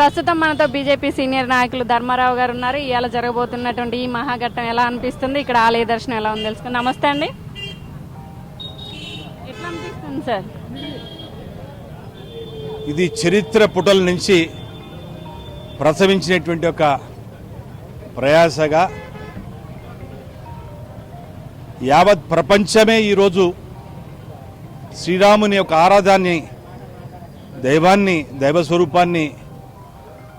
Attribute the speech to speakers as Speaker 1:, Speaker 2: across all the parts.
Speaker 1: ప్రస్తుతం మనతో BJP senior నాయకులు ధర్మారావు గారు ఉన్నారు. ఇవాళ జరగబోతున్నటువంటి ఈ మహాఘట్టం ఎలా అనిపిస్తుంది? ఇక్కడ ఆలయ దర్శనం ఎలా ఉంది తెలుసుకుని నమస్తే అండి. ఎట్లా అనిపిస్తుంది సార్?
Speaker 2: ఇది చరిత్ర పుటల నుంచి ప్రసవించినటువంటి ఒక ప్రయాసగా యావత్ ప్రపంచమే ఈరోజు శ్రీరాముని యొక్క ఆరాధాన్ని దైవాన్ని దైవ స్వరూపాన్ని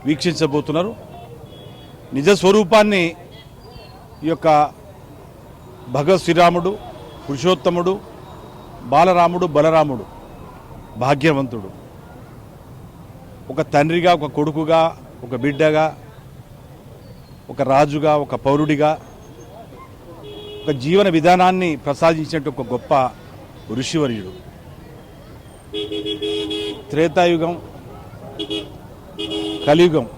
Speaker 2: వీక్షించబోతున్నారు. నిజ స్వరూపాన్ని ఈ యొక్క భగవత్ శ్రీరాముడు పురుషోత్తముడు బాలరాముడు బలరాముడు భాగ్యవంతుడు. ఒక తండ్రిగా ఒక కొడుకుగా ఒక బిడ్డగా ఒక రాజుగా ఒక పౌరుడిగా ఒక జీవన విధానాన్ని ప్రసాదించినట్టు ఒక గొప్ప ఋషివర్యుడు. త్రేతాయుగం కలియుగం.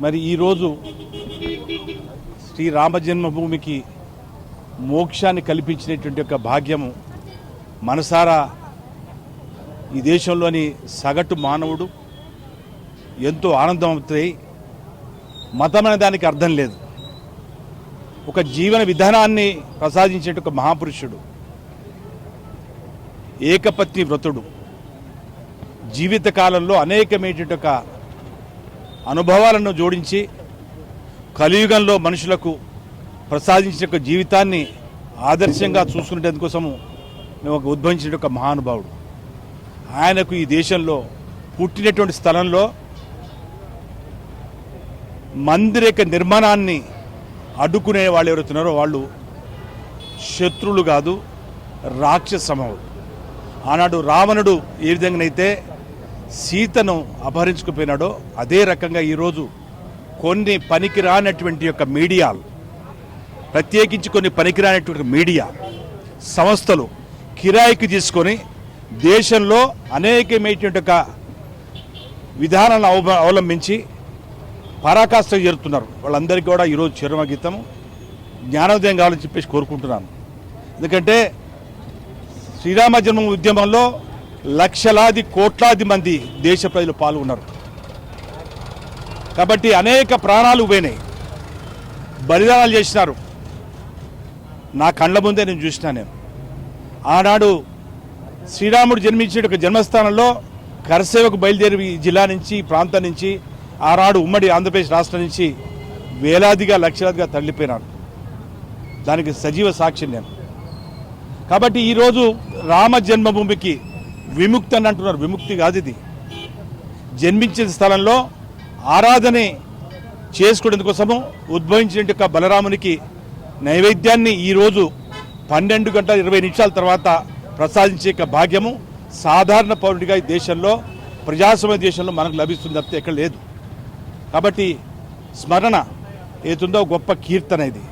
Speaker 2: మరి ఈరోజు శ్రీరామ జన్మభూమికి మోక్షాన్ని కల్పించినటువంటి ఒక భాగ్యము మనసారా ఈ దేశంలోని సగటు మానవుడు ఎంతో ఆనందమవుతాయి. మతం అనే దానికి అర్థం లేదు. ఒక జీవన విధానాన్ని ప్రసాదించేట ఒక మహాపురుషుడు ఏకపత్ని వ్రతుడు జీవితకాలంలో అనేకమైనటువంటి ఒక అనుభవాలను జోడించి కలియుగంలో మనుషులకు ప్రసాదించిన ఒక జీవితాన్ని ఆదర్శంగా చూసుకునేందుకోసము మేము ఒక ఉద్భవించిన ఒక మహానుభావుడు. ఆయనకు ఈ దేశంలో పుట్టినటువంటి స్థలంలో మందిర యొక్క నిర్మాణాన్ని అడ్డుకునే వాళ్ళు ఎవరుతున్నారో వాళ్ళు శత్రువులు కాదు రాక్షస ఆనాడు రావణుడు ఏ విధంగానైతే సీతను అపహరించుకుపోయినాడో అదే రకంగా ఈరోజు కొన్ని పనికిరానటువంటి యొక్క మీడియాలు ప్రత్యేకించి కొన్ని పనికిరానటువంటి మీడియా సంస్థలు కిరాయికి తీసుకొని దేశంలో అనేకమైనటువంటి ఒక విధానాలను అవ అవలంబించి పరాకాష్ట చేరుతున్నారు. వాళ్ళందరికీ కూడా ఈరోజు చిరుమగీతం జ్ఞానోదయం కావాలని చెప్పేసి కోరుకుంటున్నాను. ఎందుకంటే శ్రీరామ జన్మ ఉద్యమంలో లక్షలాది కోట్లాది మంది దేశ ప్రజలు పాల్గొన్నారు. కాబట్టి అనేక ప్రాణాలు పోయినాయి. బలిదానాలు చేసినారు. నా కళ్ళ ముందే నేను చూసినా నేను. ఆనాడు శ్రీరాముడు జన్మించిన ఒక జన్మస్థానంలో కరసేవకు బయలుదేరి జిల్లా నుంచి ప్రాంతం నుంచి ఆనాడు ఉమ్మడి ఆంధ్రప్రదేశ్ రాష్ట్రం నుంచి వేలాదిగా లక్షలాదిగా తల్లిపోయినాడు దానికి సజీవ సాక్షి నేను. కాబట్టి ఈరోజు రామ జన్మభూమికి విముక్తి అని అంటున్నారు. విముక్తి కాదు ఇది. జన్మించిన స్థలంలో ఆరాధనే చేసుకునేందుకోసము ఉద్భవించిన యొక్క బలరామునికి నైవేద్యాన్ని ఈరోజు పన్నెండు గంటల ఇరవై నిమిషాల తర్వాత ప్రసాదించే యొక్క భాగ్యము సాధారణ పౌరుడిగా ఈ దేశంలో ప్రజాస్వామ్య దేశంలో మనకు లభిస్తుంది తప్పితే ఎక్కడ లేదు. కాబట్టి స్మరణ ఏతుందో గొప్ప కీర్తన ఇది.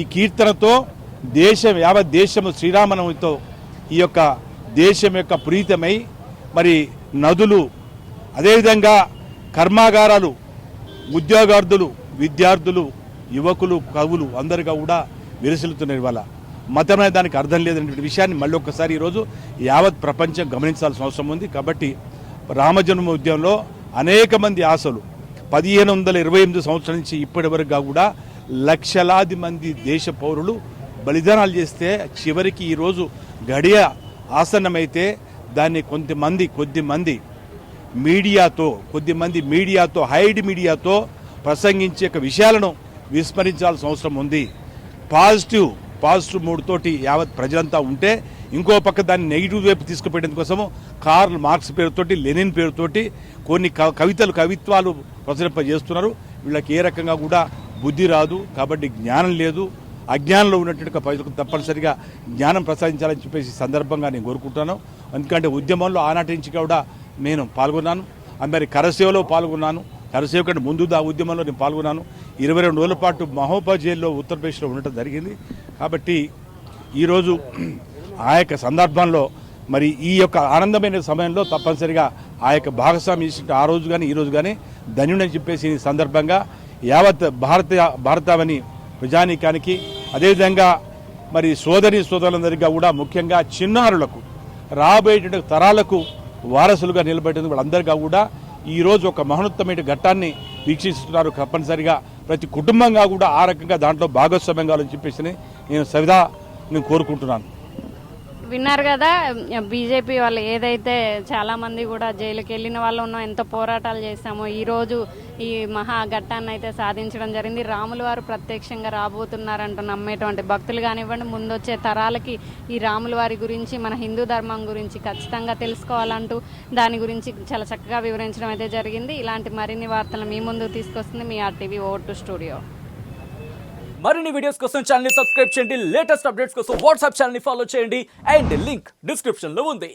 Speaker 2: ఈ కీర్తనతో దేశం యావత్ దేశము శ్రీరామనవమితో ఈ యొక్క దేశం యొక్క ప్రీతమై మరి నదులు అదేవిధంగా కర్మాగారాలు ఉద్యోగార్థులు విద్యార్థులు యువకులు కవులు అందరిగా కూడా విరసిల్లుతున్నారు ఇవాళ. మతం దానికి అర్థం లేదనేటువంటి విషయాన్ని మళ్ళీ ఒక్కసారి ఈరోజు యావత్ ప్రపంచం గమనించాల్సిన అవసరం ఉంది. కాబట్టి రామజన్మ ఉద్యమంలో అనేక మంది ఆశలు. పదిహేను వందల ఇరవై ఎనిమిది సంవత్సరాల నుంచి ఇప్పటి వరకు కూడా లక్షలాది మంది దేశ పౌరులు బలిదానాలు చేస్తే చివరికి ఈరోజు గడియ ఆసన్నమైతే దాన్ని కొంతమంది కొద్దిమంది మీడియాతో కొద్దిమంది మీడియాతో హైడ్ మీడియాతో ప్రసంగించే యొక్క విషయాలను విస్మరించాల్సిన అవసరం ఉంది. పాజిటివ్ పాజిటివ్ మూడ్ తోటి యావత్ ప్రజలంతా ఉంటే ఇంకో పక్క దాన్ని నెగిటివ్ వైపు తీసుకుపోయేందుకు కోసము కార్ల్ మార్క్స్ పేరుతోటి లెనిన్ పేరుతోటి కొన్ని కవితలు కవిత్వాలు ప్రచురింపజేస్తున్నారు. వీళ్ళకి ఏ రకంగా కూడా బుద్ధి రాదు. కాబట్టి జ్ఞానం లేదు. అజ్ఞానంలో ఉన్నటువంటి ప్రజలకు తప్పనిసరిగా జ్ఞానం ప్రసాదించాలని చెప్పేసి సందర్భంగా నేను కోరుకుంటాను ఎందుకంటే ఉద్యమంలో ఆనాటి నుంచి కూడా నేను పాల్గొన్నాను. ఆ మరి కరసేవలో పాల్గొన్నాను. కరసేవ కంటే ముందు ఆ ఉద్యమంలో నేను పాల్గొన్నాను. ఇరవై రెండు రోజుల పాటు మహోబా జైల్లో ఉత్తరప్రదేశ్లో ఉండటం జరిగింది. కాబట్టి ఈరోజు ఆ యొక్క సందర్భంలో మరి ఈ యొక్క ఆనందమైన సమయంలో తప్పనిసరిగా ఆ యొక్క భాగస్వామి చేసిన ఆ రోజు కానీ ఈ రోజు కానీ ధన్యుడని చెప్పేసి ఈ సందర్భంగా యావత్ భారత భారతావని ప్రజానీకానికి అదేవిధంగా మరి సోదరి సోదరులందరికీ కూడా ముఖ్యంగా చిన్నారులకు రాబోయేటువంటి తరాలకు వారసులుగా నిలబెట్టేందుకు వాళ్ళందరికీ కూడా ఈరోజు ఒక మహోన్నతమైన ఘట్టాన్ని వీక్షిస్తున్నారు తప్పనిసరిగా. ప్రతి కుటుంబంగా కూడా ఆ రకంగా దాంట్లో భాగస్వామ్యం కావాలని చెప్పేసి నేను సవిదా నేను కోరుకుంటున్నాను.
Speaker 1: విన్నారు కదా బీజేపీ వాళ్ళు ఏదైతే చాలామంది కూడా జైలుకి వెళ్ళిన వాళ్ళు ఉన్నాం ఎంత పోరాటాలు చేశామో ఈరోజు ఈ మహాఘట్టాన్ని అయితే సాధించడం జరిగింది. రాముల వారు ప్రత్యక్షంగా రాబోతున్నారంట నమ్మేటువంటి భక్తులు కానివ్వండి ముందొచ్చే తరాలకి ఈ రాముల వారి గురించి మన హిందూ ధర్మం గురించి ఖచ్చితంగా తెలుసుకోవాలంటూ దాని గురించి చాలా చక్కగా వివరించడం అయితే జరిగింది. ఇలాంటి మరిన్ని వార్తలు మీ ముందుకు తీసుకొస్తుంది మీ R T V O two studio.
Speaker 3: మరిన్ని వీడియోస్ కోసం ఛానల్ సబ్స్క్రైబ్ చేయండి. లేటెస్ట్ అప్డేట్స్ కోసం వాట్సాప్ ఛానల్ ఫాలో చేయండి. అండ్ లింక్ డిస్క్రిప్షన్లో ఉంది.